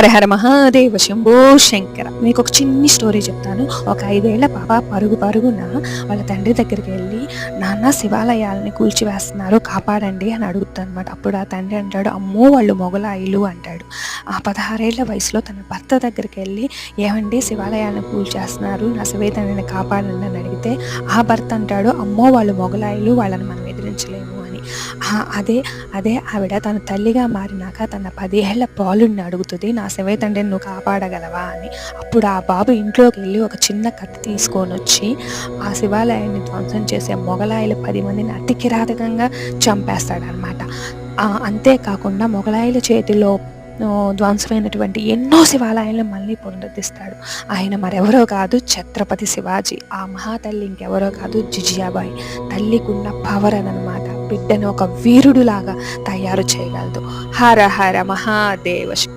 హరహర మహాదేవ శంభో శంకర. మీకు ఒక చిన్ని స్టోరీ చెప్తాను. ఒక ఐదేళ్ళ పాప పరుగు పరుగున వాళ్ళ తండ్రి దగ్గరికి వెళ్ళి నాన్న శివాలయాలని కూల్చివేస్తున్నారు కాపాడండి అని అడుగుతాను అనమాట అప్పుడు ఆ తండ్రి అంటాడు అమ్మో వాళ్ళు మొగలాయిలు అంటాడు. ఆ పదహారేళ్ళ వయసులో తన భర్త దగ్గరికి వెళ్ళి ఏమండి శివాలయాలను కూల్చేస్తున్నారు నా శివేతని కాపాడండి అని అడిగితే ఆ భర్త అంటాడు అమ్మో వాళ్ళు మొగలాయిలు వాళ్ళని మనం ఎదిరించలేము అని. అదే అదే ఆవిడ తన తల్లిగా మారినాక తన పదేళ్ళ బాలుడిని అడుగుతుంది నా శివేతండ్రిని నువ్వు కాపాడగలవా? అని. అప్పుడు ఆ బాబు ఇంట్లోకి వెళ్ళి ఒక చిన్న కత్తి తీసుకొని వచ్చి ఆ శివాలయాన్ని ధ్వంసం చేసే మొగలాయిలు పది మందిని అతి కిరాతకంగా చంపేస్తాడనమాట అంతేకాకుండా మొగలాయిల చేతిలో ధ్వంసమైనటువంటి ఎన్నో శివాలయాలను మళ్ళీ పునరుద్ధిస్తాడు. ఆయన మరెవరో కాదు ఛత్రపతి శివాజీ. ఆ మహాతల్లి ఇంకెవరో కాదు జిజియాబాయి. తల్లికున్న పవర్ అనమాట బిడ్డను ఒక వీరుడులాగా తయారు చేయగలదు. హర హర మహాదేవ శ-